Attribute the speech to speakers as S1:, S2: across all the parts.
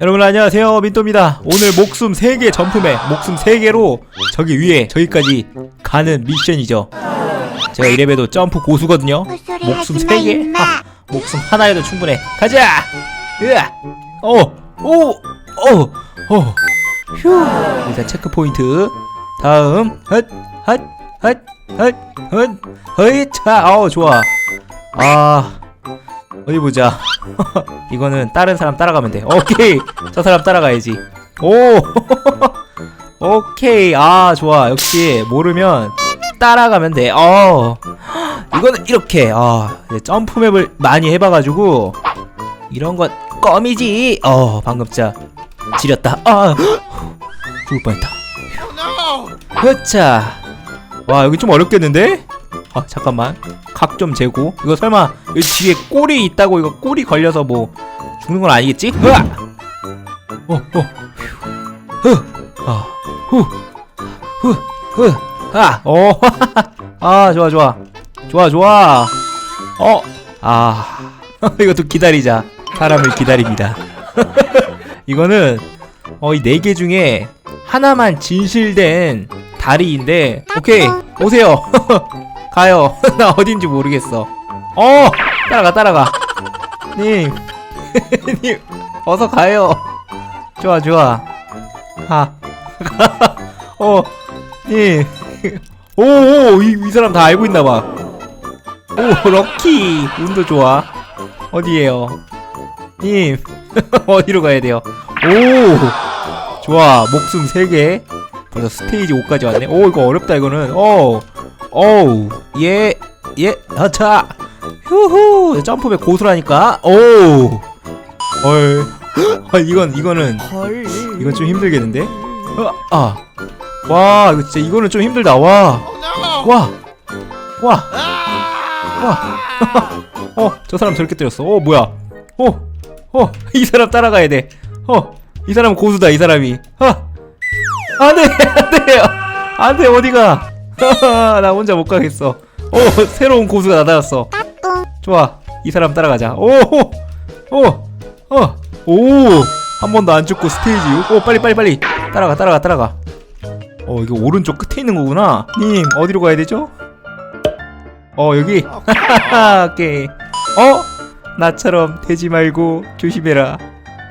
S1: 여러분 안녕하세요. 민또입니다. 오늘 목숨 3개 점프맨 목숨 3개로 저기 위에 저기까지 가는 미션이죠. 제가 이래봬도 점프 고수거든요. 목숨 3개? 하, 목숨 하나여도 충분해. 가자! 으아! 어오오오어. 휴. 일단 체크포인트. 다음 헛 헛 헛 헛 헛 헛 자 어 좋아. 아 어디 보자 이거는 다른 사람 따라가면 돼. 오케이. 저 사람 따라가야지. 오. 오케이. 아, 좋아. 역시 모르면 따라가면 돼. 어. 이거는 이렇게. 아, 점프맵을 많이 해 봐가지고 이런 건 껌이지. 어, 방금 진짜 지렸다. 아. 죽을 뻔했다. 흐차. 와, 여기 좀 어렵겠는데? 아, 잠깐만. 각 좀 재고. 이거 설마 여기 뒤에 꼬리 있다고 이거 꼬리 걸려서 뭐 죽는 건 아니겠지? 흐아! 어, 어. 흐. 아. 후. 후. 흐. 아. 어. 아, 좋아, 좋아. 좋아, 좋아. 어. 아. 이것도 기다리자. 사람을 기다립니다. 이거는 어, 이 네 개 중에 하나만 진실된 다리인데 오케이 오세요 가요 나 어딘지 모르겠어 어 따라가 따라가 님 님, 어서 가요. 좋아, 좋아. 가. 어, 님. 오, 오, 이, 이 사람 다 알고 있나봐. 오, 럭키. 운도 좋아. 어디에요? 님. 어디로 가야 돼요? 오, 좋아. 목숨 3개. 벌써 스테이지 5까지 왔네. 오, 이거 어렵다, 이거는. 오, 오, 예, 예, 하차. 휴후 점프백 고수라니까 오 헐. 아, 이건 이거는 이건 좀 힘들겠는데? 어, 아. 와, 이거 진짜 이거는 좀 힘들다. 와. 와. 와. 와. 어, 저 사람 저렇게 때렸어. 어, 뭐야? 어. 어, 이 사람 따라가야 돼. 어. 이 사람은 고수다, 이 사람이. 아. 안 돼. 안 돼. 안 돼. 어디가? 나 혼자 못 가겠어. 어, 새로운 고수가 나타났어. 좋아. 이 사람 따라가자. 오! 오! 어! 오! 한 번도 안 죽고 스테이지 6. 오, 빨리 빨리 빨리. 따라가 따라가 따라가. 어, 이거 오른쪽 끝에 있는 거구나. 님, 어디로 가야 되죠? 어, 여기. 오케이. 어? 나처럼 되지 말고 조심해라.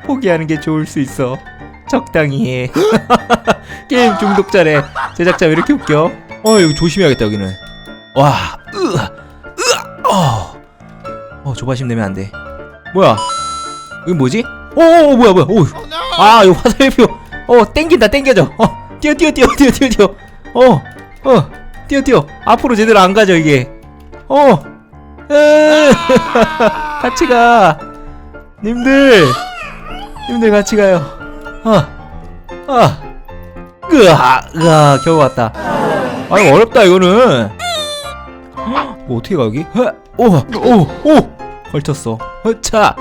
S1: 포기하는 게 좋을 수 있어. 적당히 해. 게임 중독자래. 제작자 왜 이렇게 웃겨? 어, 여기 조심해야겠다, 여기는. 와, 으아, 으아, 어. 어, 조바심 내면 안 돼. 뭐야? 이거 뭐지? 오, 오, 뭐야, 뭐야, 오. 아, 이거 화살표. 어, 땡긴다, 땡겨져. 어, 뛰어, 뛰어, 뛰어, 뛰어, 뛰어, 뛰어. 어, 어, 뛰어, 뛰어. 앞으로 제대로 안 가죠, 이게. 어, 으, 같이 가. 님들, 님들 같이 가요. 아, 아, 으아, 으아, 겨우 왔다. 아, 이거 어렵다, 이거는. 뭐 어떻게 가 여기? 허, 오, 오, 오, 걸쳤어. 허차,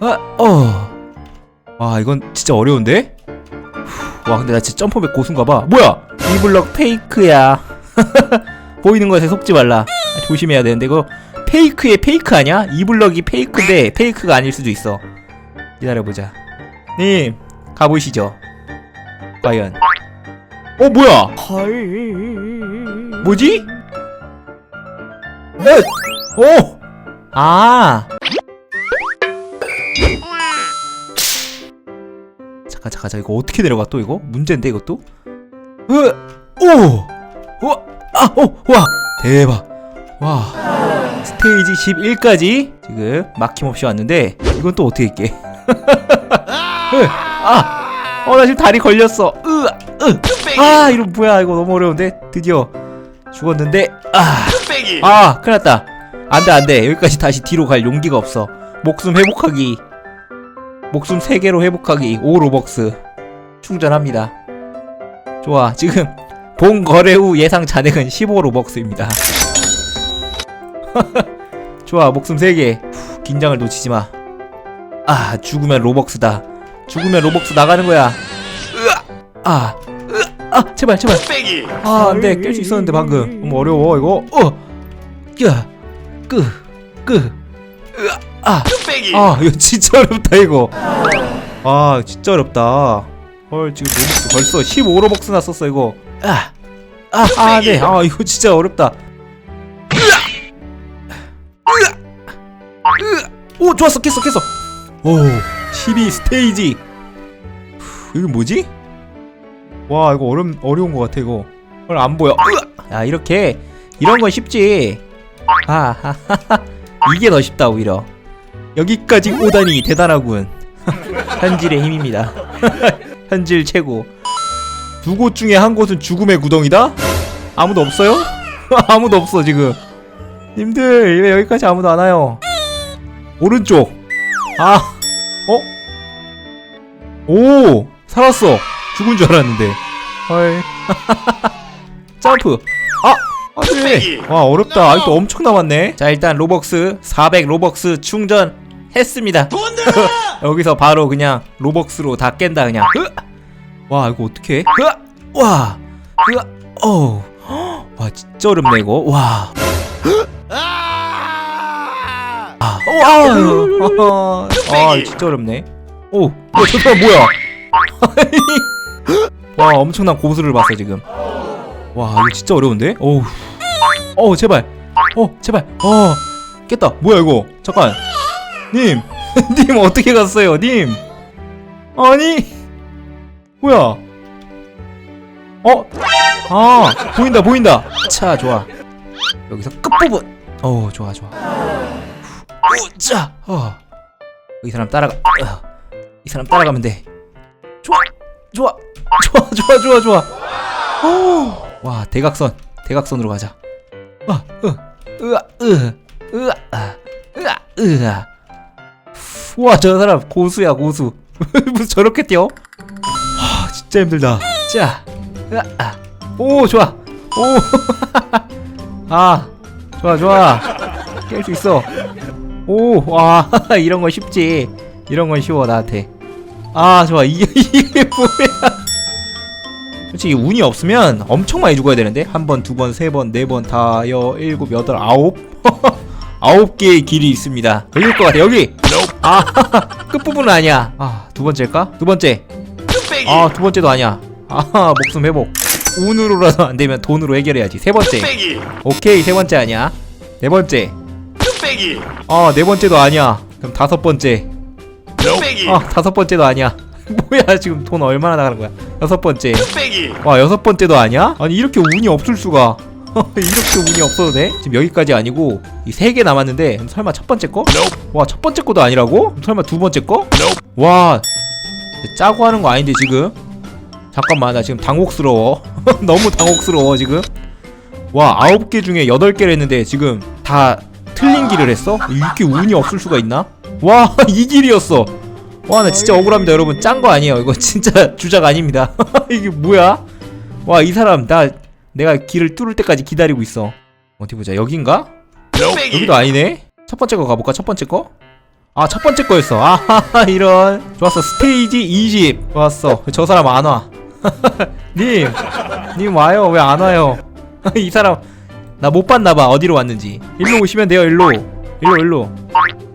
S1: 아, 어. 와 이건 진짜 어려운데? 후, 와 근데 나 진짜 점프백 고수인가봐. 뭐야? 이 블럭 페이크야. 보이는 것에 속지 말라. 아, 조심해야 되는데 이거 페이크의 페이크 아니야? 이 블럭이 페이크인데 페이크가 아닐 수도 있어. 기다려보자. 님 가보시죠. 과연. 어 뭐야? 뭐지? 어? 오! 아! 잠깐 잠깐 잠깐 이거 어떻게 내려가 또 이거? 문제인데 이것도? 으! 오! 우와! 아! 오! 와! 대박! 와! 스테이지 11까지 지금 막힘없이 왔는데 이건 또 어떻게 할게? 으! 아! 어 나 지금 다리 걸렸어 으! 으! 아 이거 뭐야 이거 너무 어려운데 드디어 죽었는데 아! 아 큰일 났다 안돼 안돼. 여기까지 다시 뒤로 갈 용기가 없어. 목숨 회복하기. 목숨 3개로 회복하기. 5 로벅스. 충전합니다. 좋아 지금 본 거래 후 예상 잔액은 15 로벅스입니다. 좋아 목숨 3개. 후, 긴장을 놓치지마. 아 죽으면 로벅스다. 죽으면 로벅스 나가는 거야. 아 으아 아 제발 제발. 아 안돼. 깰 수 있었는데 방금. 너무 어려워 이거. 어. 야, 끄, 끄, 으아, 아, 아, 이거 진짜 어렵다 이거. 아 진짜 어렵다. 헐 지금 로벅스 벌써 15로벅스나 썼어 이거. 아 아 아 네 아 이거 진짜 어렵다. 오 좋았어 깼어 깼어. 오 12 스테이지. 후, 이거 뭐지? 와 이거 어려 어려운 것 같아 이거. 헐, 안 보여. 야 이렇게. 이런 건 쉽지 아하하하. 이게 더 쉽다 오히려. 여기까지 오다니 대단하군. 현질의 힘입니다. 현질 최고. 두 곳 중에 한 곳은 죽음의 구덩이다? 아무도 없어요? 아무도 없어 지금. 님들 왜 여기까지 아무도 안 와요? 오른쪽. 아 어? 오 살았어. 죽은 줄 알았는데. 헐. 점프 아 안돼 와 어렵다. 아직도 엄청 남았네. 자 일단 로벅스 400 로벅스 충전 했습니다. 여기서 바로 그냥 로벅스로 다 깬다 그냥. 으! 와 이거 어떻게 와! 으아! 어우. 와 진짜 어렵네 이거. 와. 아, 오, 아, 아, 진짜 어렵네. 오, 어, 저 사람 뭐야? 와, 엄청난 고수를 봤어 지금. 와, 이거 진짜 어려운데? 어우, 어, 제발, 어, 제발, 어, 깼다. 뭐야 이거? 잠깐, 님, 님 어떻게 갔어요, 님? 아니, 뭐야? 어, 아, 보인다, 보인다. 차, 좋아. 여기서 끝 부분. 어, 좋아, 좋아. 우짜 어. 이 사람 따라가 어. 이 사람 따라가면 돼 좋아 좋아 좋아 좋아 좋아 좋아 오. 와 대각선 대각선으로 가자 아, 으, 으아 으 으아 아, 으아 으아 우와 저 사람 고수야 고수 무슨 저렇게 뛰어 하 진짜 힘들다 자 으아 아. 오 좋아 오 아 좋아 좋아 깰 수 있어 오, 와, 이런 건 쉽지. 이런 건 쉬워, 나한테. 아, 좋아. 이게, 이게 뭐야. 솔직히 운이 없으면 엄청 많이 죽어야 되는데? 한 번, 두 번, 세 번, 네 번, 다, 여, 일곱, 여덟, 아홉? 아홉 개의 길이 있습니다. 여기일 것 같아, 여기! 아, 끝부분은 아니야. 아, 두 번째일까? 두 번째. 아, 두 번째도 아니야. 아, 목숨 회복. 운으로라도 안 되면 돈으로 해결해야지. 세 번째. 오케이, 세 번째 아니야. 네 번째. 아, 네 번째도 아니야. 그럼 다섯 번째. 아, 다섯 번째도 아니야. 뭐야, 지금 돈 얼마나 나가는 거야? 여섯 번째. 와, 여섯 번째도 아니야? 아니, 이렇게 운이 없을 수가. 이렇게 운이 없어도 돼? 지금 여기까지 아니고 이 세 개 남았는데 설마 첫 번째 거? 와, 첫 번째 거도 아니라고? 설마 두 번째 거? 와, 짜고 하는 거 아닌데 지금? 잠깐만, 나 지금 당혹스러워. 너무 당혹스러워 지금. 와, 아홉 개 중에 여덟 개를 했는데 지금 다 틀린 길을 했어? 이렇게 운이 없을 수가 있나? 와, 이 길이었어. 와, 나 진짜 억울합니다, 여러분. 짠 거 아니에요. 이거 진짜 주작 아닙니다. 이게 뭐야? 와, 이 사람 나 내가 길을 뚫을 때까지 기다리고 있어. 어디 보자. 여긴가? 여기도 아니네. 첫 번째 거 가볼까? 첫 번째 거? 아, 첫 번째 거였어. 아, 이런. 좋았어. 스테이지 20. 좋았어. 저 사람 안 와. 님, 님 와요. 왜 안 와요? 이 사람 나 못 봤나봐 어디로 왔는지 일로 오시면 돼요 일로 일로 일로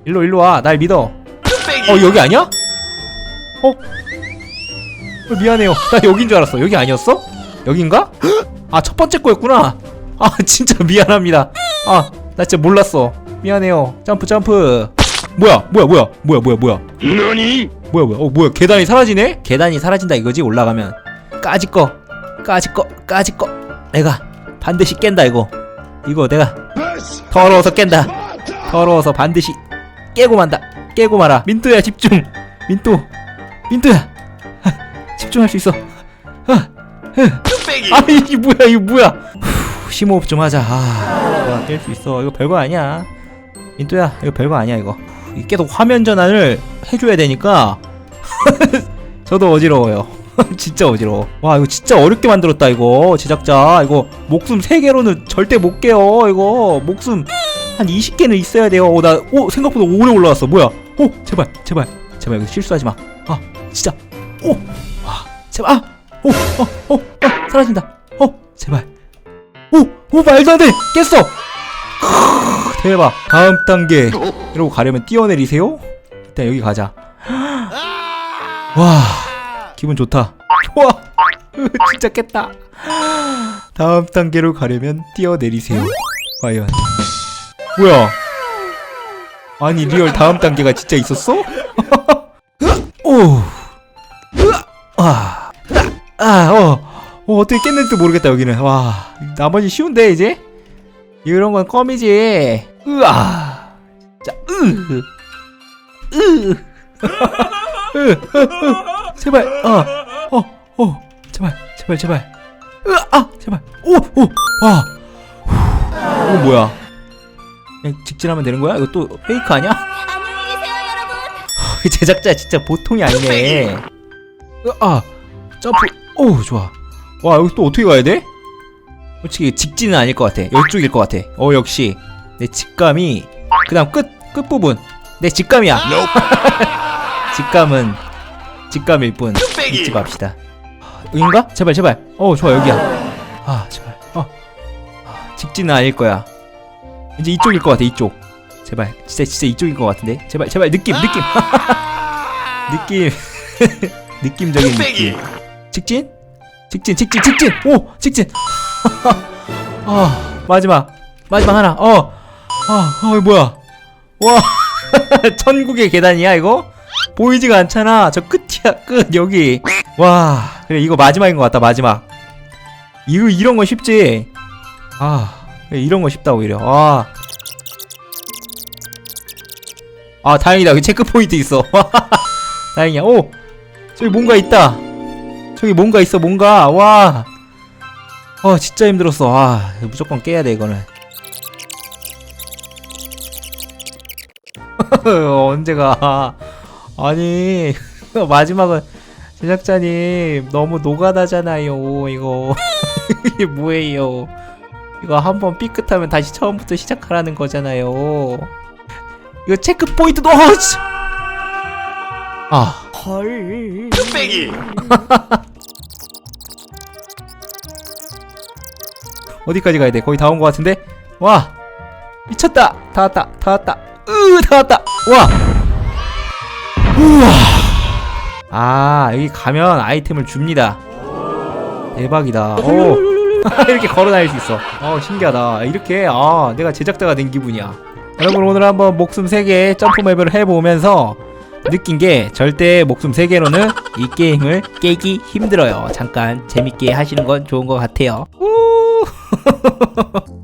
S1: 일로 일로 와 날 믿어 어 여기 아니야? 어? 어 미안해요. 나 여긴 줄 알았어. 여기 아니었어? 여긴가? 아 첫 번째 거였구나. 아 진짜 미안합니다. 아 나 진짜 몰랐어. 미안해요. 점프 점프. 뭐야 뭐야 뭐야 뭐야 뭐야 뭐야?
S2: 너니?
S1: 뭐야 뭐야? 어 뭐야? 계단이 사라지네? 계단이 사라진다 이거지 올라가면. 까지 거 까지 거 까지 거. 내가 반드시 깬다 이거. 이거 내가 더러워서 깬다. 더러워서 반드시 깨고 만다. 깨고 마라. 민또야 집중. 민또 민또야 집중할 수 있어. 아 이게 뭐야 이거 뭐야. 후, 심호흡 좀 하자. 아 깰수 있어. 이거 별거 아니야. 민또야 이거 별거 아니야 이거. 이 계속 화면 전환을 해줘야 되니까 저도 어지러워요. 진짜 어지러워. 와 이거 진짜 어렵게 만들었다 이거. 제작자 이거 목숨 3개로는 절대 못 깨요 이거. 목숨 한 20개는 있어야 돼요. 오, 나, 오 생각보다 오래 올라왔어. 뭐야? 오 제발 제발 제발 이거 실수하지 마 아 진짜 오와 제발. 아오어어 어, 사라진다. 어 제발. 오오 말도 안돼! 깼어! 크으, 대박. 다음 단계. 이러고 가려면 뛰어내리세요. 일단 여기 가자. 와 기분 좋다. 좋아 으, 진짜 깼다. 다음 단계로 가려면 뛰어내리세요. 과연. 뭐야? 아니 리얼 다음 단계가 진짜 있었어? 어, 어, 어떻게 깼는지도 모르겠다, 여기는. 와, 나머지 쉬운데, 이제? 이런 건 껌이지. 으아. 자, 으. 으. 으, 으, 으. 제발, 어, 어, 어. 제발, 제발, 제발. 으, 아, 제발. 오, 오, 와. 후. 이거 뭐야? 그냥 직진하면 되는 거야? 이거 또 페이크 아니야? 제작자 진짜 보통이 아니네. 으, 아, 점프. 오, 좋아. 와, 여기 또 어떻게 가야 돼? 솔직히 직진은 아닐 것 같아. 이쪽일 것 같아. 어, 역시 내 직감이 그 다음 끝 끝 부분 내 직감이야. 직감은 직감일 뿐 잊지 맙시다. 여긴가? 제발 제발. 어, 좋아 여기야. 아, 제발. 어. 아, 직진은 아닐 거야. 이제 이쪽일 것 같아. 이쪽. 제발. 진짜 진짜 이쪽일 것 같은데. 제발 제발 느낌 느낌. 느낌 느낌적인 느낌 직진 직진 직진 직진. 오 직진. 아 마지막. 마지막 하나. 어아 어, 뭐야? 와 천국의 계단이야 이거? 보이지가 않잖아. 저 끝이야 끝 여기. 와 그래 이거 마지막인 것 같다 마지막. 이거 이런 거 쉽지? 아 그래, 이런 거 쉽다 오히려. 아. 아 다행이다. 그 체크 포인트 있어. 다행이야. 오! 저기 뭔가 있다. 저기 뭔가 있어, 뭔가. 와. 어, 진짜 힘들었어. 아, 무조건 깨야 돼, 이거는. 언제가. 아니, 마지막은 제작자님 너무 노가다잖아요, 이거. 이게 뭐예요. 이거 한번 삐끗하면 다시 처음부터 시작하라는 거잖아요. 이거 체크 포인트도, 어, 씨. 아.
S2: 헐.
S1: 어디까지 가야 돼? 거의 다 온 것 같은데? 와! 미쳤다! 다 왔다! 다 왔다! 으! 다 왔다! 와! 우와! 아, 여기 가면 아이템을 줍니다. 대박이다. 오! 이렇게 걸어 다닐 수 있어. 어, 신기하다. 이렇게, 아, 내가 제작자가 된 기분이야. 여러분, 오늘 한번 목숨 3개 점프 맵을 해보면서 느낀 게 절대 목숨 3개로는 이 게임을 깨기 힘들어요. 잠깐 재밌게 하시는 건 좋은 것 같아요. 哈哈哈哈哈哈